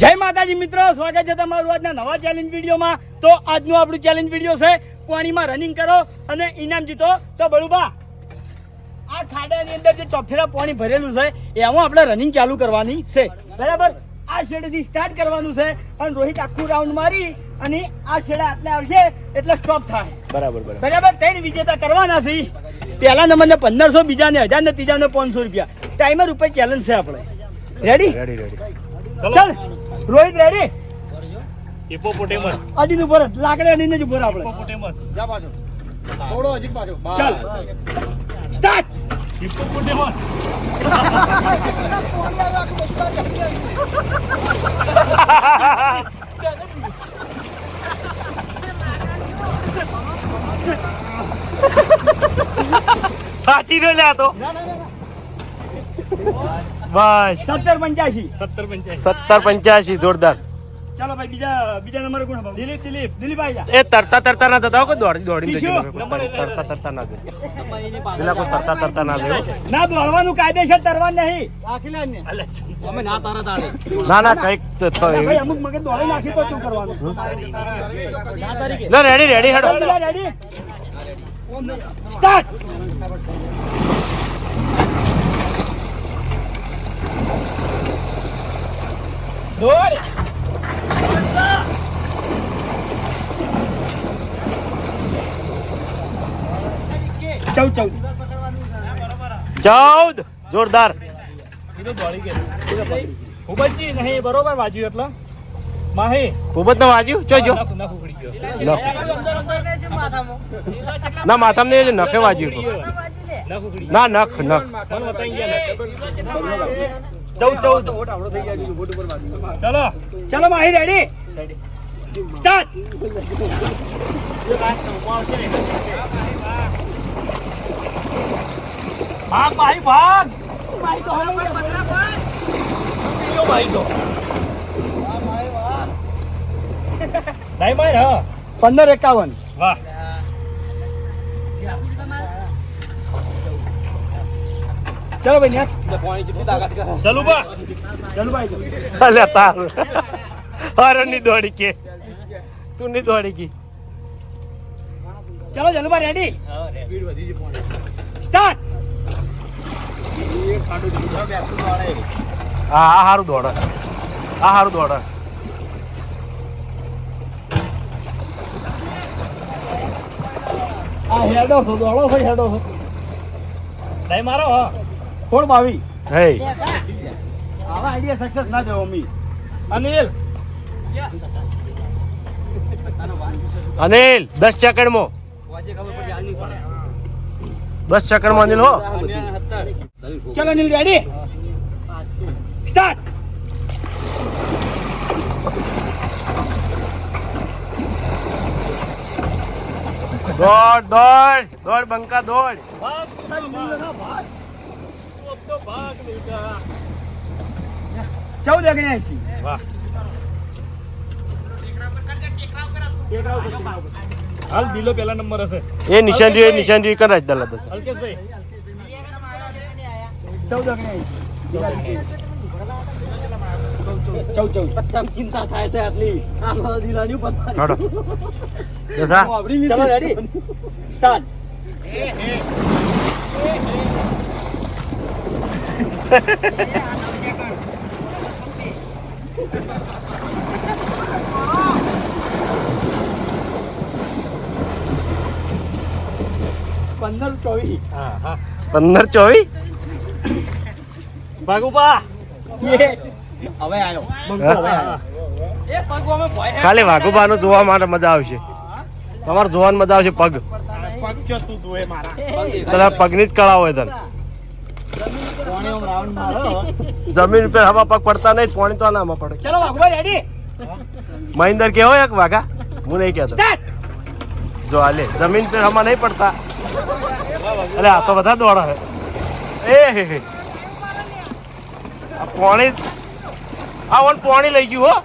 જય માતાજી મિત્રો સ્વાગત છે તમારું આજના નવા ચેલેન્જ વિડીયોમાં. તો આજનું આપણું ચેલેન્જ વીડિયો છે પાણીમાં રનિંગ કરો અને ઇનામ જીતો. તો બળુબા આ ખાડાની અંદર જે ચોફેરા પાણી ભરેલું છે એમાં આપણે રનિંગ ચાલુ કરવાની છે. બરાબર? આ શેડથી સ્ટાર્ટ કરવાનું છે અને રોહિત આખું રાઉન્ડ મારી અને આ શેડા આટલે આવશે એટલે સ્ટોપ થાય. બરાબર બરાબર. ત્રણ વિજેતા કરવાના છે. પહેલા નંબરને પંદરસો બીજાને હજાર ને ત્રીજાને પાંચસો રૂપિયા. ટાઈમર ઉપર ચેલેન્જ છે આપણે. રેડી રેડી રેડી ચાલ. રોહિત રેડી હિપોપોટેમસ અડીન ઉપર જ, લાકડે અડીને જ ઉપર આપણે. હિપોપોટેમસ થોડો હજી પાછો. ચાલ. સ્ટાર્ટ હિપોપોટેમસ સાચી રે લ્યા તો. બસ. સત્તર પંચ્યાસી. સત્તર પંચ્યાસી. જોરદાર. ચાલો ભાઈ બીજા બીજા નંબર કોણ ભાઈ દિલીપ દિલીપ. દિલીપભાઈ એ તરતા તરતા ના થતા કોઈ દોડી દોડી તરતા તરતા ના પેલા કોઈ તરતા તરતા ના ના દોડવાનું કાયદેસર તરવા નહીં. ના ના કંઈક તો- તો ભાઈ અમુક મગજ દોડી નાખી તો શું કરવાનું? ના રેડી રેડી હેડો. રેડી સ્ટાર્ટ દોડ ચૌદ ચૌદ ચૌદ જોરદાર નહીં બરોબર વાજ્યું એટલે માહી ખૂબ જ વાજ્યું ના માથામાં નહીં નખે વાજ્યું ના નખ નખ ચૌદ ચૌદ. ચલો. ચલો માહી રેડી સ્ટાર્ટ ભાગ ભાઈ ભાગ. ભાઈ તો હવે ભાઈ તો ડાયમંડ હા. પંદર એકાવન. વાહ. ચલો ભાઈ નેક્સ્ટ ચલો બા. ચલો ભાઈ. અલે તાર. અરે ની દોડી કે. તું ની દોડી કી. ચલો ભાઈ રેડી સ્ટાર્ટ હા આ હારું દોડે. આ હારું દોડે. આ હેડો દોડો ભાઈ હેડો ભાઈ મારો હા. કોણ બાવી. હે. આવા આઈડિયા સક્સેસ ના થયો અમી. અનિલ. અનિલ દસ સેકન્ડમાં દસ સેકન્ડમાં અનિલ હો. ચલો અનિલ રેડી સ્ટાર્ટ દોડ દોડ દોડ બંકા દોડ ભાગ ભાગ તો ભાગ મિલકા ચૌદ ઓગણ્યાસી વાહ. હાલ દિલો પહેલા નંબર હશે. એ નિશાનજી એ નિશાનજી કર જ દલા દસ. અલ્કેશભાઈ. ચૌદ ઓગણ્યાસી ચૌદ ચૌદ. ચિંતા થાય છે આટલી. આ દિલાની પત્તા ચલો રેડી સ્ટાર્ટ પંદર ચોવીસ. હા હા પંદર ચોવીસ? ભાગુપા હવે આવ્યો ખાલી વાઘુબાનું જોવા માટે મજા આવશે. તમારે જોવાની મજા આવશે પગ. તારા પગની જ કળા હોય તને. મારો. જમીન પર હવા પગ પડતા નહીં પાણી તો નામાં પડે. ચલો વાઘુભાઈ રેડી મહિન્દર કેવો એક વાઘા? હું નહીં કહેતો. જો આલે જમીન પર હવા નહીં પડતા. અરે આ તો બધા દોડા હે એ હે હે. આ પાણી આ ઓન પાણી લઈ ગયું હો.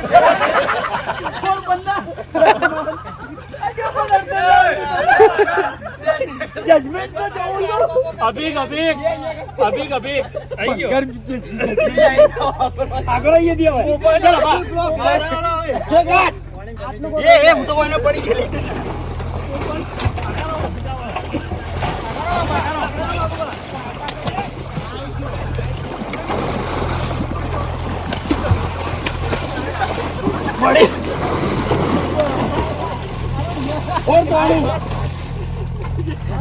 બંદા જજમેન્ટ તો જોવું છું અભિક અભિક અભિક અભિક આવી ગયો આગળ દે હવે ચલો એ એ હું તો કોઈને પડી ગયેલી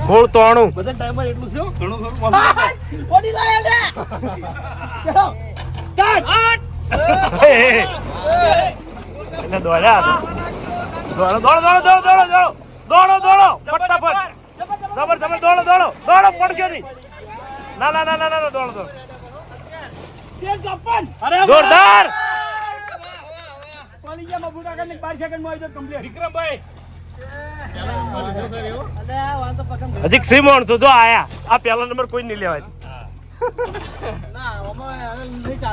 મૂળ તોણું બધા ટાઈમર એટલું છે ઘણું ઘણું ઓડી લાય લે ચલો. સ્ટાર્ટ એટલે દોડ્યા દોડો દોડો દોડો દોડો દોડો દોડો. દોડો ફટાફટ. જબર જબર દોડો દોડો. દોડો પડકે નહીં. ના ના ના ના ના દોડો દોડો. જોરદાર. પડી ગયા મબુડા કરીને 12 સેકન્ડમાં આવી જો કમ્પ્લીટ વિક્રમભાઈ હજી સી માણસો જો આયા. આ પહેલા નંબર કોઈ નહીં લેવાય.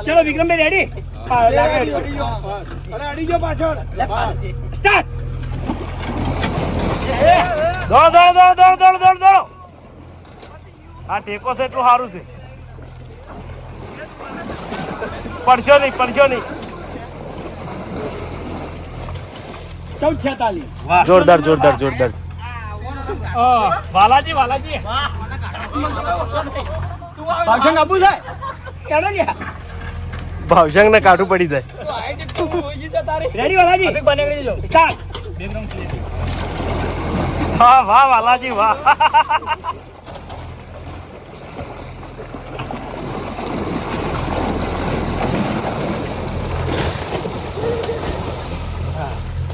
ચલો વિક્રમભાઈ રેડી અડી ગયો પાછળ. સ્ટાર્ટ દોડો દોડો દોડો દોડો દોડો દોડો દોડો. આ ટેકો છે એટલું સારું છે. પડશો નહીં પડશો નહીં. ચૌદ છેતાલીસ. જોરદાર જોરદાર જોરદાર. વાલાજી વાલાજી. ભાવશંગ આપવું છે ભાવશંગ ને. કાઢું પડી જાય. રેડી વાલાજી? વાહ વાહ વાલાજી વાહ.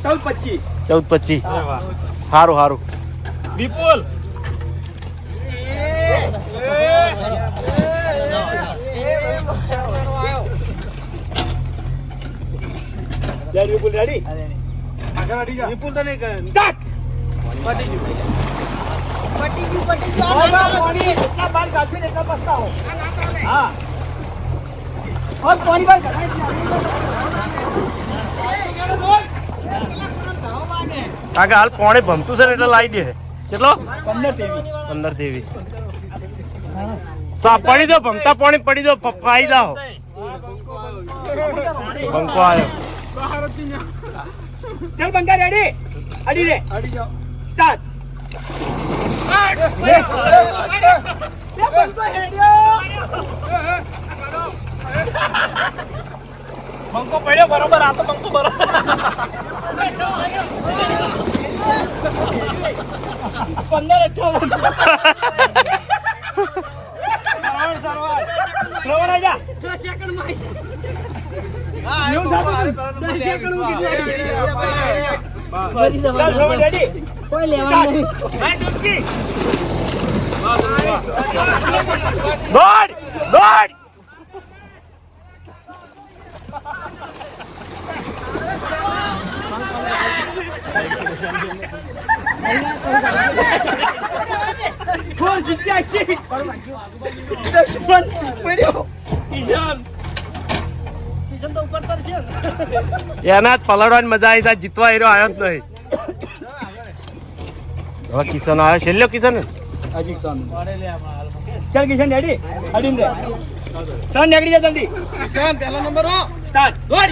ચૌદ પચીસ. ચૌદ પચીસ. સારું સારું વિપુલ. વિપુલ રેડી? વિપુલ તો નહીં સ્ટાર્ટ! ગયું. પટી ગયું એટલા હા. પાણી કાકા હાલ પોણે ભમતું છે ને એટલે લાવી દે. કેટલો? પંદર તેવી. પંદર તેવી. તો આ પડી દો ભમતા પાણી પડી દો પાઈ દો બંકો આવ્યો ચલ બંકા રેડી અડી રે. અડી જાઓ સ્ટાર્ટ બંકો પડ્યો બરોબર આ તો બંકો બરોબર. પંદર અઠાવન શ્રવણ શ્રવણ શ્રવણ ફોર સિત્યાસી દશમન પડ્યો એના જ પલળવાની મજા આવી તા જીતવા એરો આવ્યો જ નહીં. હવે કિશન આવ્યો છેલ્લો કિશન? ચાલ કિશન રેડી અડીને સન નીકળી જા જલ્દી. કિશન પહેલો નંબર હો. સ્ટાર્ટ દોડ.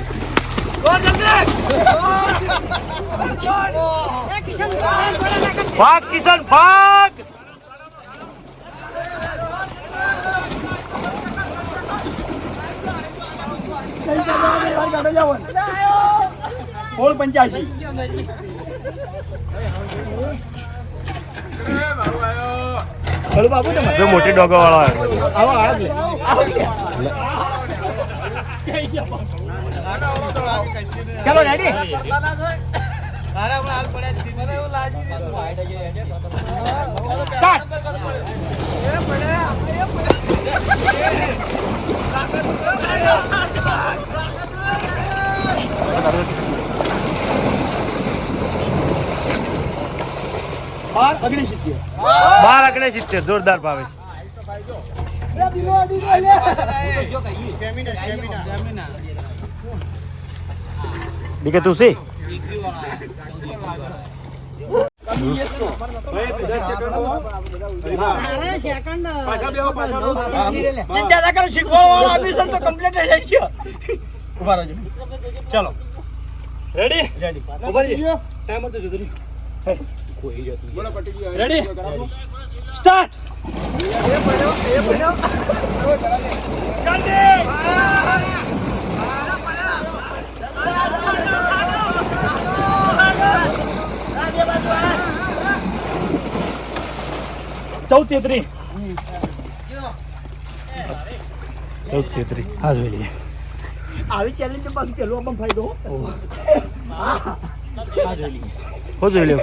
ભાગ કિશન ભાગ પંચ્યાસી બાબુ તમે. મોટી ડોગો વાળો આવ્યો આવો. આવો. ચલો રેડી સ્ટાર્ટ. બાર અગણે સિત્તેર જોરદાર ભાવે છે. દીકરી તું સી ચાલો રેડી રેડી સ્ટાર્ટ તેત્રી ચૌદ તેત્રી હા જોઈ લઈએ. આવી ચેલેન્જ પાછું પેલો આપણને ફાયદો હું. જોઈ લ્યો.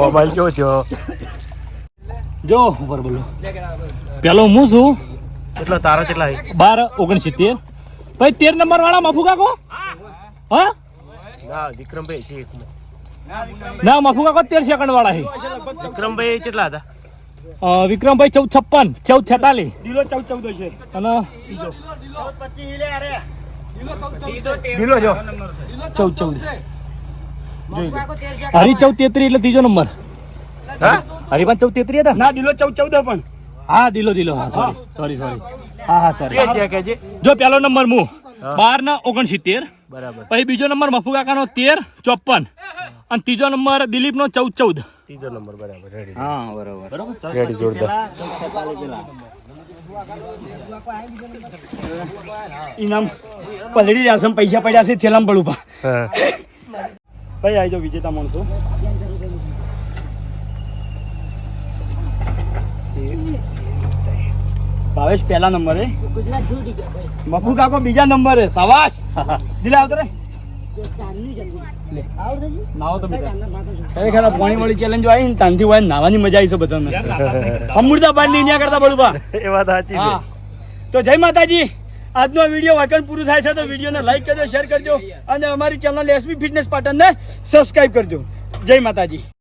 મોબાઈલ કેવો છો? જો ઉપર બોલો. પેલો હું છું? એટલો તારો કેટલા છે? બાર ઓગણસિત્તેર. પછી તેર નંબર વાળા મફુ કાકો હા. ના વિક્રમભાઈ છે. ના મફુ કાકો તેર સેકન્ડ વાળા છે. વિક્રમભાઈ કેટલા હતા? વિક્રમભાઈ ચૌદ છપ્પન ચૌદ છેતાલીસ. દિલો ચૌદ ચૌદ છે. અને દિલો જો. ચૌદ ચૌદ. હરી ચૌદ તેત્રી એટલે ત્રીજો નંબર. હા? હરીમાં ચૌદ તેત્રી હતા? ના દિલો ચૌદ ચૌદ પણ. હા દિલો દિલો હા સોરી સોરી સોરી હા હા કે સોરી જો? પેલો નંબર હું. બાર ના ઓગણસિત્તેર. બરાબર. પછી બીજો નંબર મફુ કાકાનો તેર ચોપન. અને ત્રીજો નંબર દિલીપનો ચૌદ ચૌદ. ત્રીજો નંબર બરાબર રેડી હા બરાબર. બરોબર રેડી જોરદાર. ઇનામ પલડી રહ્યા છે પૈસા પડ્યા છે થેલામ પડું પા. ભાઈ આવી જાઓ વિજેતા માણસો? ભાવેશ પહેલા નંબરે. મફુ કાકો બીજા નંબરે. સવાસ. દિલા આવતો રે. નાવો તો બેટા ખરેખર પાણી વાળી ચેલેન્જ આવી ને તાનથી હોય નાવાની મજા આવી છે બધાને. અમૃતાબાદની કરતા બળુબા એ વાત સાચી હા. તો જય માતાજી. આજનો વીડિયો વાકણ પૂરું થાય છે તો વિડીયોને લાઈક કરજો શેર કરજો અને અમારી ચેનલ એસબી ફિટનેસ પાટણને સબસ્ક્રાઇબ કરજો. જય માતાજી.